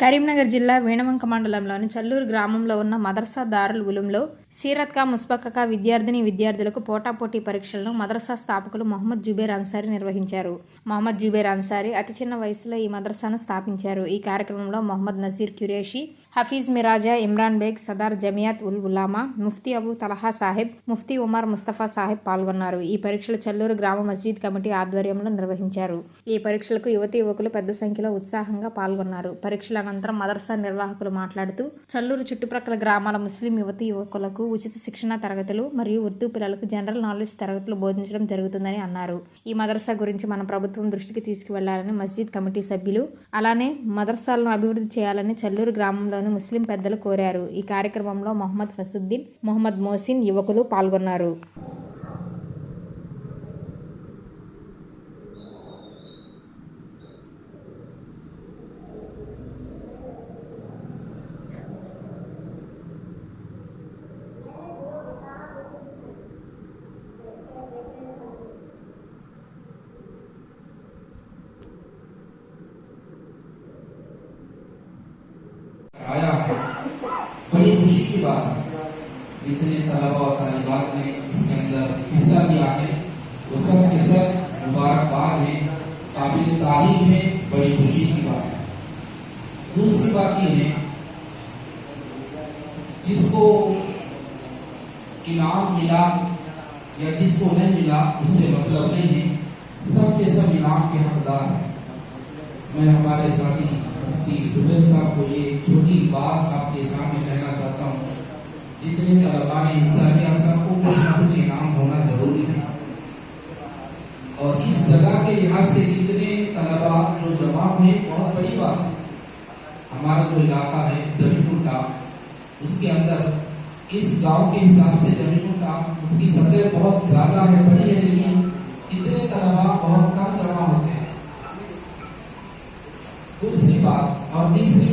కరీంనగర్ జిల్లా వేణవంక మండలంలోని చల్లూరు గ్రామంలో ఉన్న మదర్సా దారుల్ ఉలుంలో సీరత్కా ముస్బక్కకా విద్యార్థిని విద్యార్థులకు పోటాపోటీ పరీక్షలను మదర్సా స్థాపకులు మొహమ్మద్ జుబేర్ అన్సారీ నిర్వహించారు. మొహమ్మద్ జుబేర్ అన్సారీ అతి చిన్న వయసులో ఈ మదర్సాను స్థాపించారు. ఈ కార్యక్రమంలో మొహమ్మద్ నజీర్ క్యురేషి హఫీజ్ మిరాజా ఇమ్రాన్ బేగ్ సదార్ జమియాత్ ఉల్ ఉలామా ముఫ్తీ అబు తలహా సాహెబ్ ముఫ్తీ ఉమర్ ముస్తఫా సాహెబ్ పాల్గొన్నారు. ఈ పరీక్షలు చల్లూరు గ్రామ మసీద్ కమిటీ ఆధ్వర్యంలో నిర్వహించారు. ఈ పరీక్షలకు యువతి యువకులు పెద్ద సంఖ్యలో ఉత్సాహంగా పాల్గొన్నారు. పరీక్షల అనంతరం మదర్సా నిర్వాహకులు మాట్లాడుతూ చల్లూరు చుట్టుప్రక్కల గ్రామాల ముస్లిం యువతి యువకులకు ఉచిత శిక్షణ తరగతులు మరియు ఉర్దూ పిల్లలకు జనరల్ నాలెడ్జ్ తరగతులు బోధించడం జరుగుతుందని అన్నారు. ఈ మదర్సా గురించి మన ప్రభుత్వం దృష్టికి తీసుకువెళ్ళాలని మస్జిద్ కమిటీ సభ్యులు అలానే మదర్సాలను అభివృద్ధి చేయాలని చల్లూరు గ్రామంలోని ముస్లిం పెద్దలు కోరారు. ఈ కార్యక్రమంలో మొహమ్మద్ ఫసుద్దీన్ మొహమ్మద్ మోసిన్ యువకులు పాల్గొన్నారు. आया बड़ी खुशी की बात है। जितने तलबा और तालिबात ने इसके अंदर हिस्सा लिया है वो सब के सब मुबारकबाद है, काबिल तारीफ़ है, बड़ी खुशी की बात है। दूसरी बात यह है, जिसको इनाम मिला या जिसको नहीं मिला, उससे मतलब नहीं है। सब के सब इनाम के हकदार हैं। मैं हमारे साथी मुफ्ती जुबैर साहब को ये छोटी बात आपके सामने कहना चाहता हूँ। जितने तलबा ने हिस्सा लिया सबको कुछ ना कुछ इनाम होना ज़रूरी है। और इस जगह के लिहाज से जितने तलबा जो जमा हुए बहुत बड़ी बात है। हमारा जो इलाका है जमीकुंटा उसके अंदर इस गाँव के हिसाब से उसकी सतह बहुत ज़्यादा Alguém se